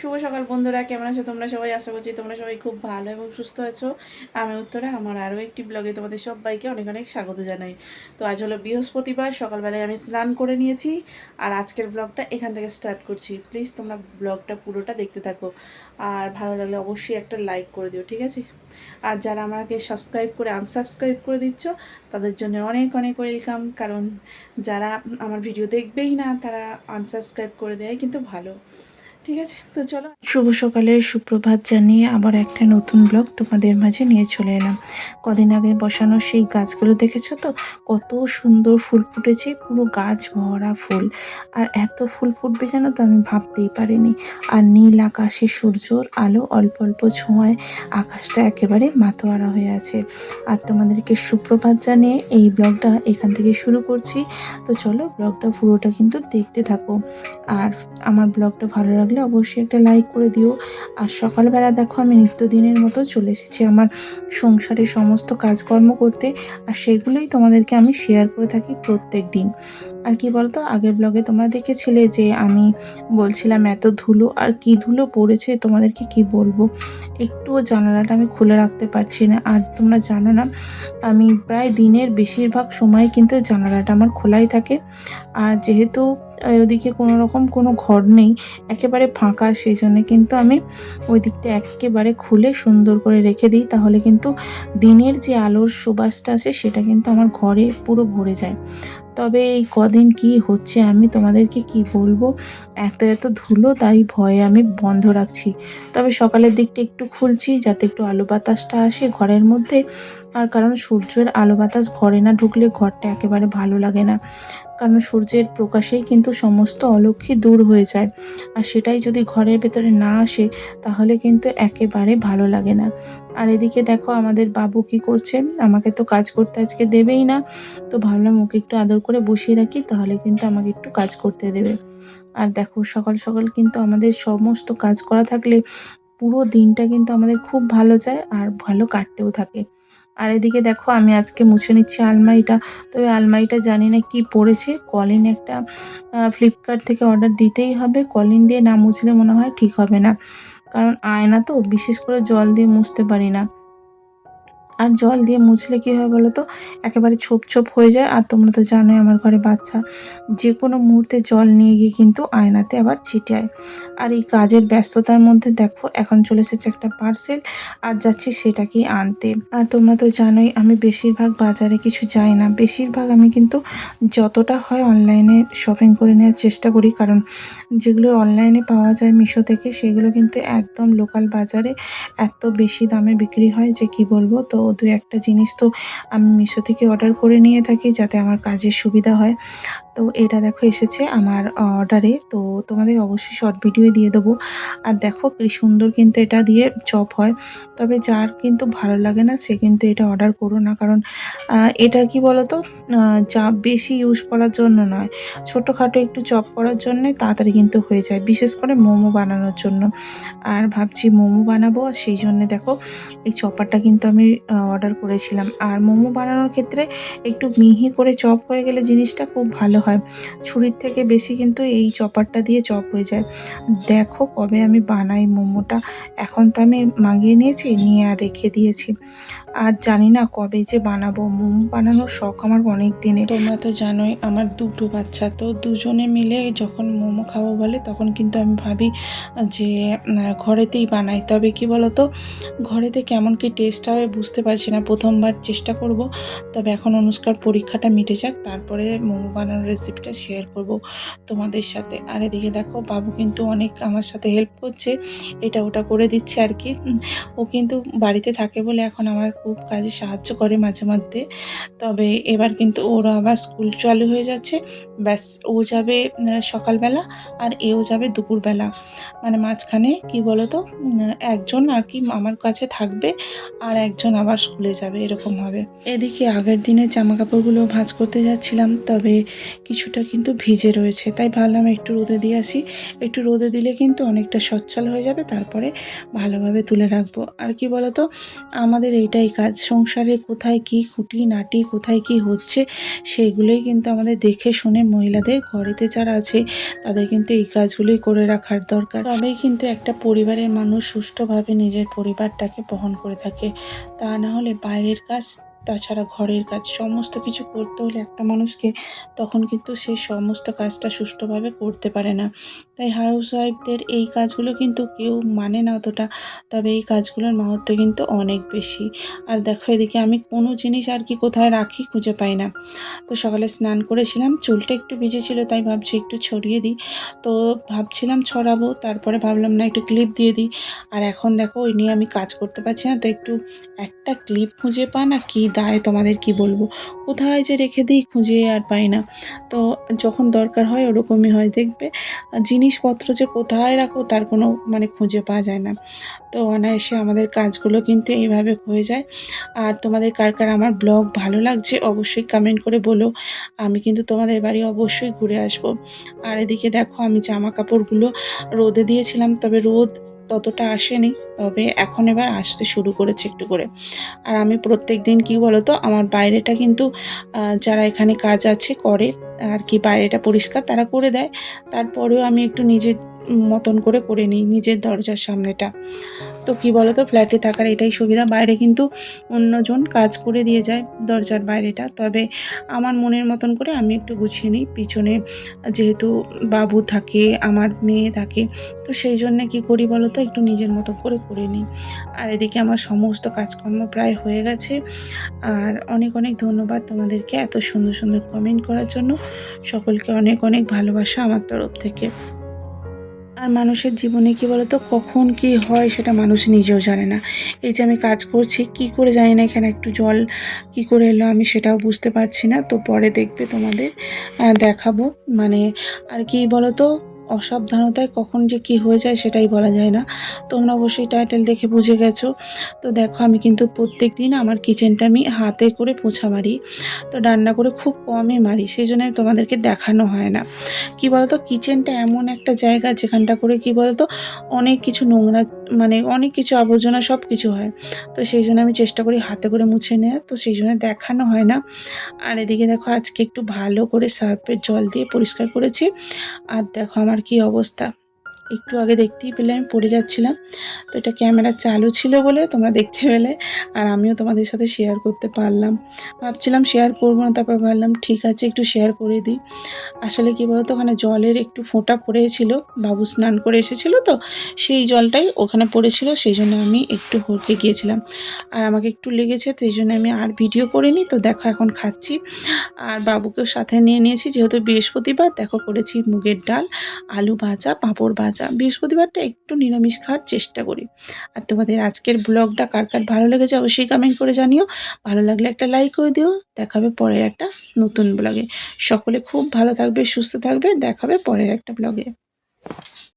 শুভ সকাল বন্ধুরা, কেমন আছো তোমরা সবাই? আশা করছি তোমরা সবাই খুব ভালো এবং সুস্থ আছো। আমি উত্তরে, আমার আরও একটি ব্লগে তোমাদের সবাইকে অনেক অনেক স্বাগত জানাই। তো আজ হলো বৃহস্পতিবার, সকালবেলায় আমি স্নান করে নিয়েছি আর আজকের ব্লগটা এখান থেকে স্টার্ট করছি। প্লিজ তোমরা ব্লগটা পুরোটা দেখতে থাকো আর ভালো লাগলে অবশ্যই একটা লাইক করে দিও, ঠিক আছে? আর যারা আমাকে সাবস্ক্রাইব করে আনসাবস্ক্রাইব করে দিচ্ছ, তাদের জন্য অনেক অনেক ওয়েলকাম কারণ যারা আমার ভিডিও দেখবেই না, তারা আনসাবস্ক্রাইব করে দেয় কিন্তু ভালো। ঠিক আছে, তো চলো। শুভ সকালে সুপ্রভাত জানিয়ে আবার একটা নতুন ব্লগ তোমাদের মাঝে নিয়ে চলে এলাম। কদিন আগে বসানো সেই গাছগুলো দেখেছ তো? কত সুন্দর ফুল ফুটেছে, পুরো গাছ ভরা ফুল। আর এত ফুল ফুটবে যেন তো আমি ভাবতেই পারিনি। আর নীল আকাশে সূর্যর আলো অল্প অল্প ছোঁয়ায় আকাশটা একেবারে মাতোয়ারা হয়ে আছে। আর তোমাদেরকে সুপ্রভাত জানিয়ে এই ব্লগটা এখান থেকে শুরু করছি। তো চলো ব্লগটা পুরোটা কিন্তু দেখতে থাকো। আর আমার ব্লগটা ভালো লাগলে অবশ্যই একটা লাইক করে দিও। আর সকালবেলা দেখো আমি নিত্যদিনের মতো চলে এসেছি আমার সংসারে সমস্ত কাজকর্ম করতে। আর সেগুলোই তোমাদেরকে আমি শেয়ার করে থাকি প্রত্যেক দিন। আর কি বলতো, আগের ব্লগে তোমরা দেখেছিলে যে আমি বলছিলাম এত ধুলো, আর কি ধুলো পড়েছে তোমাদেরকে কি বলব? একটুও জানালাটা আমি খুলে রাখতে পারছি না। আর তোমরা জানো না, আমি প্রায় দিনের বেশিরভাগ সময় কিন্তু জানালাটা আমার খোলাই থাকে। আর যেহেতু ওদিকে কোনো রকম কোনো ঘর নেই, একেবারে ফাঁকা, সেই জন্য কিন্তু আমি ওই দিকটা একেবারে খুলে সুন্দর করে রেখে দিই। তাহলে কিন্তু দিনের যে আলোর সুবাসটা আছে, সেটা কিন্তু আমার ঘরে পুরো ভরে যায়। তবে এই কদিন কি হচ্ছে, আমি তোমাদেরকে কি বলব? এত এত ধুলো, তাই ভয়ে আমি বন্ধ রাখছি। তবে সকালের দিকটা একটু খুলছি, যাতে একটু আলো বাতাসটা আসে ঘরের মধ্যে। আর কারণ সূর্যের আলো বাতাস ঘরে না ঢুকলে ঘরটা একেবারে ভালো লাগে না। কারণ সূর্যের প্রকাশেই কিন্তু সমস্ত অলক্ষী দূর হয়ে যায়। আর সেটাই যদি ঘরের ভেতরে না আসে, তাহলে কিন্তু একেবারে ভালো লাগে না। আর এদিকে দেখো আমাদের বাবু কি করছে? আমাকে তো কাজ করতে আজকে দেবেই না। তো ভাবলাম ওকে একটু আদর করে বসিয়ে রাখি, তাহলে কিন্তু আমাকে একটু কাজ করতে দেবে। আর দেখো সকাল সকাল কিন্তু আমাদের সমস্ত কাজ করা থাকলে পুরো দিনটা কিন্তু আমাদের খুব ভালো যায় আর ভালো কাটতেও থাকে। আর এদিকে দেখো, আমি আজকে মুছে নিচ্ছি আলমারিটা। তবে আলমারিটা জানি না কি পড়েছে। কলিন একটা ফ্লিপকার্ট থেকে অর্ডার দিতেই হবে। কলিন দিয়ে না মুছলে মনে হয় ঠিক হবে না। কারণ আয়না তো, বিশেষ করে জল দিয়ে মুছতে পারি না। আর জল দিয়ে মুছলে কী হয় বলো তো? একেবারে ছোপ ছোপ হয়ে যায়। আর তোমরা তো জানোই আমার ঘরে বাচ্চা। যে কোনো মুহূর্তে জল নিয়ে গিয়ে কিন্তু আয়নাতে আবার ছিটায় আর এই কাজের ব্যস্ততার মধ্যে দেখো, এখন চলে এসেছে একটা পার্সেল আর যাচ্ছি সেটাকেই আনতে। আর তোমরা তো জানোই, আমি বেশিরভাগ বাজারে কিছু যাই না। বেশিরভাগ আমি কিন্তু যতটা হয় অনলাইনে শপিং করে নেওয়ার চেষ্টা করি। কারণ যেগুলো অনলাইনে পাওয়া যায় মিশো থেকে, সেগুলো কিন্তু একদম লোকাল বাজারে এত বেশি দামে বিক্রি হয় যে কি বলব? তো দু একটা জিনিস তো আমি মিশো থেকে অর্ডার করে নিয়ে থাকি যাতে আমার কাজের সুবিধা হয়। তো এটা দেখো এসেছে আমার অর্ডারে। তো তোমাদের অবশ্যই শর্ট ভিডিও দিয়ে দেবো। আর দেখো কি সুন্দর কিন্তু এটা দিয়ে চপ হয়। তবে যার কিন্তু ভালো লাগে না, সে কিন্তু এটা অর্ডার করো না। কারণ এটা কি বলতো? যা বেশি ইউজ করার জন্য নয়। ছোটোখাটো একটু চপ করার জন্য তাড়াতাড়ি কিন্তু হয়ে যায়। বিশেষ করে মোমো বানানোর জন্য। আর ভাবছি মোমো বানাবো। আর সেই জন্য দেখো, এই চপারটা কিন্তু আমি অর্ডার করেছিলাম। আর মোমো বানানোর ক্ষেত্রে একটু মিহি করে চপ হয়ে গেলে জিনিসটা খুব ভালো হয়। ছুরির থেকে বেশি কিন্তু এই চপারটা দিয়ে চপ হয়ে যায়। দেখো কবে আমি বানাই মোমোটা। এখন তো আমি মাগিয়ে নিয়েছি, নিয়ে আর রেখে দিয়েছি। আর জানি না কবে যে বানাবো। মোমো বানানোর শখ আমার অনেক দিনে তোমরা তো জানোই আমার দুটো বাচ্চা, তো দুজনে মিলে যখন মোমো খাব বলে তখন কিন্তু আমি ভাবি যে ঘরেতেই বানাই। তবে কি বলতো, ঘরেতে কেমন কি টেস্ট হবে বুঝতে পারছি না। প্রথমবার চেষ্টা করব, তবে এখন অনুষ্কার পরীক্ষাটা মিটে যাক, তারপরে মোমো বানানোর রেসিপিটা শেয়ার করব তোমাদের সাথে। আর এদিকে দেখো, বাবু কিন্তু অনেক আমার সাথে হেল্প করছে, এটা ওটা করে দিচ্ছে আর কি। ও কিন্তু বাড়িতে থাকে বলে এখন আমার খুব কাজে সাহায্য করে মাঝে মধ্যে। তবে এবার কিন্তু ওর আবার স্কুল চালু হয়ে যাচ্ছে। ব্যাস, ও যাবে সকালবেলা আর এও যাবে দুপুরবেলা। মানে মাঝখানে, কি বলতো একজন আর কি আমার কাছে থাকবে আর একজন আবার স্কুলে যাবে, এরকম হবে। এদিকে আগের দিনে জামা কাপড়গুলো ভাঁজ করতে যাচ্ছিলাম, তবে কিছুটা কিন্তু ভিজে রয়েছে। তাই ভাবলাম একটু রোদে দিয়ে আসি। একটু রোদে দিলে কিন্তু অনেকটা সচ্ছল হয়ে যাবে, তারপরে ভালোভাবে তুলে রাখব। আর কি বলতো, আমাদের এইটাই কাজ, সংসারে কোথায় কি খুঁটি নাটি কোথায় কি হচ্ছে, সেইগুলোই কিন্তু আমাদের দেখে শুনে মহিলাদের ঘরেতে যারা আছে, তাদের কিন্তু এই কাজগুলোই করে রাখার দরকার। তবেই কিন্তু একটা পরিবারের মানুষ সুষ্ঠুভাবে নিজের পরিবারটাকে বহন করে থাকে। তা না হলে বাইরের কাজ তাছাড়া ঘরের কাজ সমস্ত কিছু করতে হলে একটা মানুষকে তখন কিন্তু সে সমস্ত কাজটা সুষ্ঠুভাবে করতে পারে না। তাই হাউস ওয়াইফদের এই কাজগুলো কিন্তু কেউ মানে না অতটা, তবে এই কাজগুলোর মাহাত্ম কিন্তু অনেক বেশি। আর দেখো এদিকে আমি কোনো জিনিস আর কি কোথায় রাখি খুঁজে পাই না। তো সকালে স্নান করেছিলাম, চুলটা একটু ভিজে ছিল তাই ভাবছি একটু ছড়িয়ে দিই। তো ভাবছিলাম ছড়াবো, তারপরে ভাবলাম না একটু ক্লিপ দিয়ে দিই। আর এখন দেখো ওই নিয়ে আমি কাজ করতে পারছি না, তো একটু একটা ক্লিপ খুঁজে পা না কি দায় তোমাদের কি বলব? কোথায় যে রেখে দিই খুঁজে আর পাই না। তো যখন দরকার হয় ওরকমই হয়, দেখবে জিনিসপত্র যে কোথায় রাখো তার কোনো মানে খুঁজে পাওয়া যায় না। তো অনায়াসে আমাদের কাজগুলো কিন্তু এইভাবে হয়ে যায়। আর তোমাদের কার কার আমার ব্লগ ভালো লাগছে অবশ্যই কমেন্ট করে বলো। আমি কিন্তু তোমাদের বাড়ি অবশ্যই ঘুরে আসব। আর এদিকে দেখো আমি জামা কাপড়গুলো রোদে দিয়েছিলাম, তবে রোদ ততটা আসেনি, তবে এখন এবার আসতে শুরু করেছে একটু করে। আর আমি প্রত্যেক দিন কী বলতো, আমার বাইরেটা কিন্তু যারা এখানে কাজ আছে করে, আর কি বাইরেটা পরিষ্কার তারা করে দেয়। তারপরেও আমি একটু নিজের মতন করে করে নিই নিজের দরজার সামনেটা। তো কি বলো তো ফ্ল্যাটে থাকার এটাই সুবিধা। বাইরে কিন্তু অন্যজন কাজ করে দিয়ে যায় দরজার বাইরেটা। তবে আমার মনের মতন করে আমি একটু গুছিয়ে নিই। পিছনে যেহেতু বাবু থাকে, আমার মেয়ে থাকে, তো সেই জন্যে কী করি বলো তো একটু নিজের মতো করে করে নিই। আর এদিকে আমার সমস্ত কাজকর্ম প্রায় হয়ে গেছে। আর অনেক অনেক ধন্যবাদ তোমাদেরকে এত সুন্দর সুন্দর কমেন্ট করার জন্য। সকলকে অনেক অনেক ভালোবাসা আমার তরফ থেকে। আর মানুষের জীবনে কি বলতো, কখন কি হয় সেটা মানুষ নিজেও জানে না। এই যে আমি কাজ করছি, কি করে জানি না এখানে একটু জল কি করে এলো আমি সেটাও বুঝতে পারছি না। তো পরে দেখবে তোমাদের দেখাবো। মানে আর কি বলতো অসাবধানতায় কখন যে কি হয়ে যায় সেটাই বলা যায় না। তোমরা অবশ্যই টাইটেল দেখে বুঝে গেছো। তো দেখো, আমি কিন্তু প্রত্যেক দিন আমার কিচেনটা আমি হাতে করে পোছা মারি। তো রান্না করে খুব কমই মারি সেই জন্য তোমাদেরকে দেখানো হয় না। কি বলতো কিচেনটা এমন একটা জায়গা যেখানটা করে কি বলতো, অনেক কিছু নোংরা মানে অনেক কিছু, আবর্জনা সব কিছু হয়। তো সেই জন্য আমি চেষ্টা করি হাতে করে মুছে নেওয়া তো সেই জন্য দেখানো হয় না। আর এদিকে দেখো, আজকে একটু ভালো করে সার্ফের জল দিয়ে পরিষ্কার করেছি। আর দেখো আমার কি অবস্থা। একটু আগে দেখতেই পেলে, আমি পড়ে যাচ্ছিলাম। তো এটা ক্যামেরা চালু ছিল বলে তোমরা দেখতে পেলে আর আমিও তোমাদের সাথে শেয়ার করতে পারলাম। ভাবছিলাম শেয়ার করব না, তারপর ভাবলাম ঠিক আছে, একটু শেয়ার করে দিই। আসলে কি বলতো, ওখানে জলের একটু ফোঁটা পড়েছিল, বাবু স্নান করে এসেছিল তো, সেই জলটাই ওখানে পড়েছিল, সেই জন্য আমি একটু হরকে গিয়েছিলাম। আর আমাকে একটু লেগেছে, তো এই জন্য আমি আর ভিডিও করিনি, তো দেখো এখন খাচ্ছি। আর বাবুকেও সাথে নিয়ে নিয়েছি, যেহেতু বৃহস্পতিবার, দেখো করেছি মুগের ডাল, আলু ভাজা, পাঁপড় ভাজা বৃহস্পতিবারটা একটু নিরামিষ খাওয়ার চেষ্টা করি। আর তোমাদের আজকের ব্লগটা কার কার ভালো লেগেছে অবশ্যই কমেন্ট করে জানিও। ভালো লাগলে একটা লাইক করে দিও। দেখাবে পরের একটা নতুন ব্লগে। সকলে খুব ভালো থাকবে, সুস্থ থাকবে। দেখাবে পরের একটা ব্লগে।